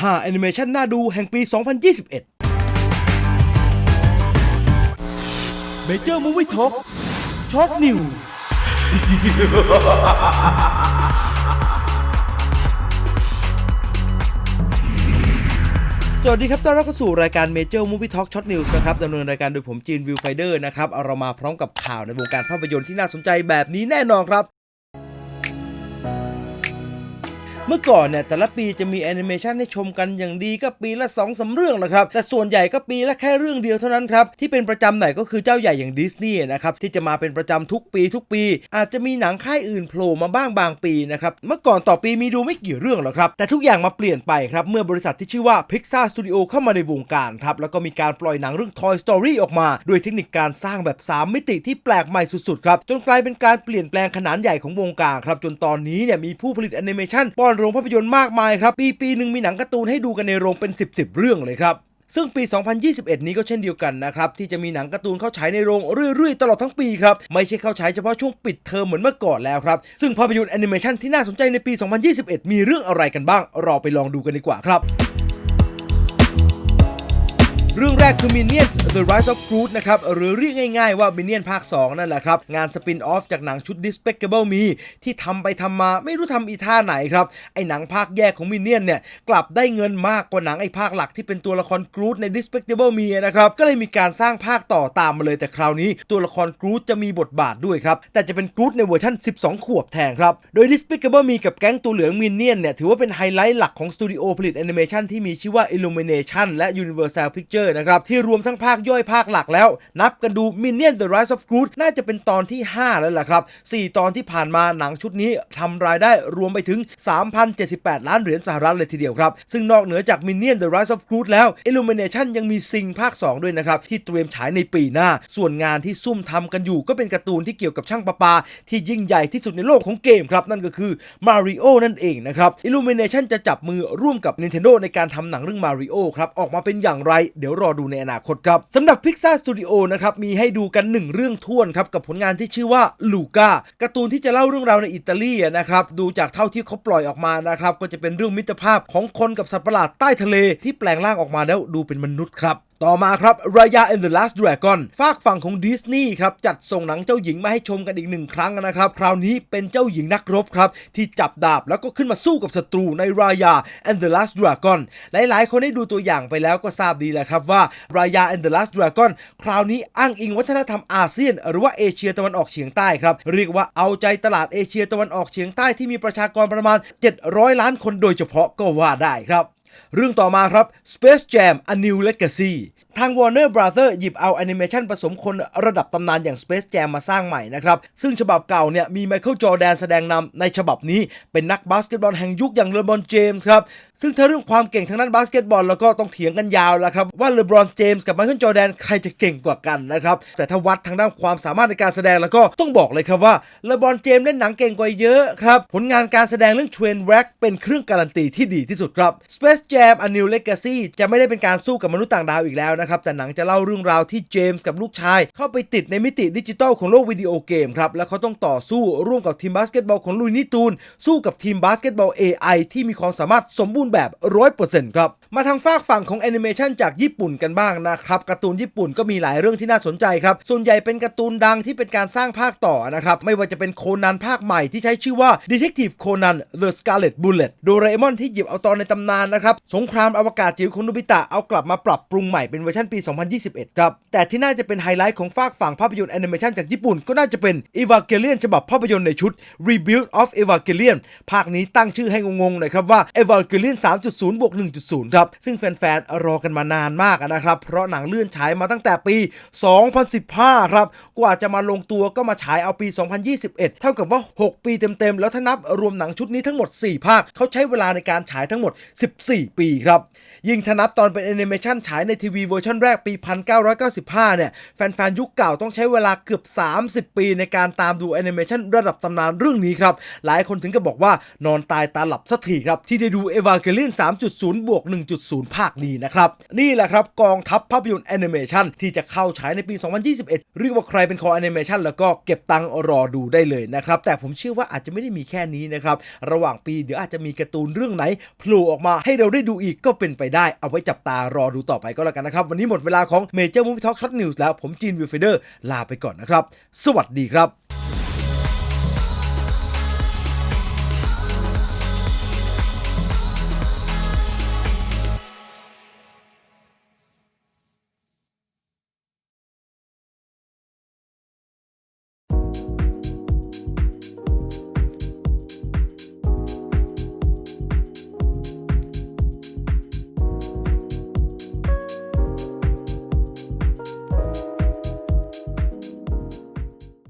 5แอนิเมชันน่าดูแห่งปี 2021 Major Movie Talk ช็อตนิวสวัสดีครับ ต้อนรับเข้าสู่รายการ Major Movie Talk Short News นะครับดำเนินรายการโดยผมจีนวิวไฟเดอร์นะครับเอาเรามาพร้อมกับข่าวในวงการภาพยนตร์ที่น่าสนใจแบบนี้แน่นอนครับ เมื่อก่อนเนี่ยแต่ละปีจะมีแอนิเมชันให้ชมกันอย่างดีก็ปีละ2อสาเรื่องแหละครับ แต่ส่วนใหญ่ก็ปีละแค่เรื่องเดียวเท่านั้นครับ ที่เป็นประจำไหนก็คือเจ้าใหญ่อย่างดิสนีย์นะครับ ที่จะมาเป็นประจำทุกปีทุกปี อาจจะมีหนังค่ายอื่นโผล่มาบ้างบางปีนะครับ เมื่อก่อนต่อปีมีดูไม่กี่เรื่องหรอกครับ แต่ทุกอย่างมาเปลี่ยนไปครับ เมื่อบริษัทที่ชื่อว่า Pixar Studio เข้ามาในวงการครับ แล้วก็มีการปล่อยหนังเรื่อง Toy Story ออกมา ด้วยเทคนิคการสร้างแบบ 3 มิติที่แปลกใหม่สุดๆครับจนกลายเป็นการเปลี่ยนแปลงขนาดใหญ่ของวงการครับจนตอนนี้เนี่ยมีผู้ผลิตแอนิเมชันป้อนโรงภาพยนตร์มากมายครับ ปีปีหนึ่งมีหนังการ์ตูนให้ดูกันในโรงเป็น 10บสเรื่องเลยครับ ซึ่งปี 2021 นี้ก็เช่นเดียวกันนะครับ ที่จะมีหนังการ์ตูนเข้าฉายในโรงเรื่อยๆ ตลอดทั้งปีครับ ไม่ใช่เข้าฉายเฉพาะช่วงปิดเทอมเหมือนเมื่อก่อนแล้วครับ ซึ่งภาพยนตร์แอนิเมชันที่น่าสนใจในปี 2021 มีเรื่องอะไรกันบ้างรอไปลองดูกันดีกว่าครับ เรื่องแรกคือ Minion The Rise of Groot นะครับ หรือเรียกง่ายๆว่า Minion ภาค 2 นั่นแหละครับ งานสปินออฟจากหนังชุด Despicable Me ที่ทำไปทำมาไม่รู้ทำอีท่าไหนครับ ไอหนังภาคแยกของ Minion เนี่ย กลับได้เงินมากกว่าหนังไอภาคหลักที่เป็นตัวละคร Groot ใน Despicable Me นะครับ ก็เลยมีการสร้างภาคต่อตามมาเลยแต่คราวนี้ ตัวละคร Groot จะมีบทบาทด้วยครับ แต่จะเป็น Groot ในเวอร์ชัน12 ขวบแทนครับ โดย Despicable Me กับแก๊งตัวเหลือง Minion เนี่ยถือว่าเป็นไฮไลท์หลักของสตูดิโอผลิตแอนิเมชันที่มีชื่อว่า Illumination และ Universal Pictures นะครับที่รวมทั้งภาคย่อยภาคหลักแล้ว นับกันดู Minion The Rise of Groot น่าจะเป็นตอนที่ 5 แล้วล่ะครับ 4 ตอนที่ผ่านมาหนังชุดนี้ทำรายได้รวมไปถึง 3,078 ล้านเหรียญสหรัฐเลยทีเดียวครับ ซึ่งนอกเหนือจาก Minion The Rise of Groot แล้ว Illumination ยังมีซิงภาค 2 ด้วยนะครับ ที่เตรียมฉายในปีหน้า ส่วนงานที่ซุ่มทำกันอยู่ก็เป็นการ์ตูนที่เกี่ยวกับช่างประปา ที่ยิ่งใหญ่ที่สุดในโลกของเกมครับ นั่นก็คือ Mario นั่นเองนะครับ Illumination จะจับมือร่วมกับ Nintendo ในการทำหนังเรื่อง Mario ครับออกมาเป็นอย่างไรเดี๋ยวรอดูในอนาคตครับสำหรับ Pixar Studio นะครับมีให้ดูกัน 1 เรื่องท่วนครับกับผลงานที่ชื่อว่าลูก้าการ์ตูนที่จะเล่าเรื่องราวในอิตาลีนะครับดูจากเท่าที่เขาปล่อยออกมานะครับก็จะเป็นเรื่องมิตรภาพของคนกับสัตว์ประหลาดใต้ทะเลที่แปลงร่างออกมาแล้วดูเป็นมนุษย์ครับ ต่อมาครับ Raya and the Last Dragon ฝากฝั่งของดิสนีย์ครับจัดส่งหนังเจ้าหญิงมาให้ชมกันอีกหนึ่งครั้งนะครับ คราวนี้เป็นเจ้าหญิงนักรบครับ ที่จับดาบแล้วก็ขึ้นมาสู้กับศัตรูใน Raya and the Last Dragon หลายๆ คนได้ดูตัวอย่างไปแล้วก็ทราบดีแหละครับว่า Raya and the Last Dragon คราวนี้อ้างอิงวัฒนธรรมอาเซียน หรือว่าเอเชียตะวันออกเฉียงใต้ครับเรียกว่าเอาใจตลาดเอเชียตะวันออกเฉียงใต้ที่มีประชากรประมาณ 700 ล้านคนโดยเฉพาะก็ว่าได้ครับ เรื่องต่อมาครับ Space Jam A New Legacy ทาง Warner Brother หยิบเอาแอนิเมชันผสมคนระดับตำนานอย่าง Space Jam มาสร้างใหม่นะครับ ซึ่งฉบับเก่าเนี่ยมีไมเคิลจอแดนแสดงนำในฉบับนี้เป็นนักบาสเกตบอลแห่งยุคอย่างเลบรอนเจมส์ครับ ซึ่งถ้าเรื่องความเก่งทางด้านบาสเกตบอลแล้วก็ต้องเถียงกันยาวแล้วครับ ว่าเลบรอนเจมส์กับไมเคิลจอแดนใครจะเก่งกว่ากันนะครับ แต่ถ้าวัดทางด้านความสามารถในการแสดงแล้วก็ต้องบอกเลยครับว่าเลบรอนเจมส์เล่นหนังเก่งกว่าเยอะครับผลงานการแสดงเรื่อง Train Wreck เป็นเครื่องการันตีที่ดีที่สุดครับ Space Jam A New Legacy จะไม่ได้เป็นการสู้กับมนุษย์ต่างดาวอีกแล้วนะครับ แต่หนังจะเล่าเรื่องราวที่เจมส์กับลูกชาย เข้าไปติดในมิติดิจิตอลของโลกวิดีโอเกมครับ แล้วเขาต้องต่อสู้ร่วมกับทีมบาสเกตบอลของลุยนิตูน สู้กับทีมบาสเกตบอล AI ที่มีความสามารถสมบูรณ์แบบ100%ครับ มาทางฝากฝั่งของแอนิเมชันจากญี่ปุ่นกันบ้างนะครับการ์ตูนญี่ปุ่นก็มีหลายเรื่องที่น่าสนใจครับส่วนใหญ่เป็นการ์ตูนดังที่เป็นการสร้างภาคต่อนะครับไม่ว่าจะเป็นโคนันภาคใหม่ที่ใช้ชื่อว่า Detective Conan The Scarlet Bullet โดเรมอนที่หยิบเอาตอนในตำนานนะครับสงครามอวกาศจิ๋วของโนบิตะเอากลับมาปรับปรุงใหม่เป็นเวอร์ชันปี 2021 ครับ แต่ที่น่าจะเป็นไฮไลท์ของฝากฝั่งภาพยนตร์แอนิเมชันจากญี่ปุ่นก็น่าจะเป็น Evangelion ฉบับภาพยนตร์ในชุด Rebuild of Evangelion ภาคนี้ตั้งชื่อให้งงๆหน่อยครับว่า Evangelion 3.0บวก1.0 ครับ ซึ่งแฟนๆ รอกันมานานมากนะครับ เพราะหนังเลื่อนฉายมาตั้งแต่ปี 2015 ครับ กว่าจะมาลงตัวก็มาฉายเอาปี 2021 เท่ากับว่า 6 ปีเต็มๆ แล้วถ้านับรวมหนังชุดนี้ทั้งหมด 4 ภาค เขาใช้เวลาในการฉายทั้งหมด 14 ปีครับ ยิ่งถ้านับตอนเป็นแอนิเมชันฉายในทีวีเวอร์ร์ชันแรกปี 1995 เนี่ย แฟนๆ ยุคเก่าต้องใช้เวลาเกือบ 30 ปีในการตามดูแอนิเมชันระดับตำนานเรื่องนี้ครับ หลายคนถึงกับบอกว่านอนตายตาหลับสักทีครับ ที่ได้ดู e v a n g e l i o n 3.0 บวก 1.0 ภาคนี้นะครับ นี่แหละครับ กองทัพภาพยนตร์แอนิเมชันที่จะเข้าฉายในปี 2021 เรียกว่าใครเป็นคอแอนิเมชันแล้วก็เก็บตังค์รอดูได้เลยนะครับ แต่ผมเชื่อว่าอาจจะไม่ได้มีแค่นี้นะครับ ระหว่างปีเดี๋ยวอาจจะมีการ์ตูนเรื่องไหนโผล่ออกมาให้เราได้ดูอีกก็เป็นไปได้ เอาไว้จับตารอดูต่อไปก็แล้วกันนะครับวันนี้หมดเวลาของ Major Movie Talk Short News แล้วผมจีนวิวเฟเดอร์ลาไปก่อนนะครับ สวัสดีครับ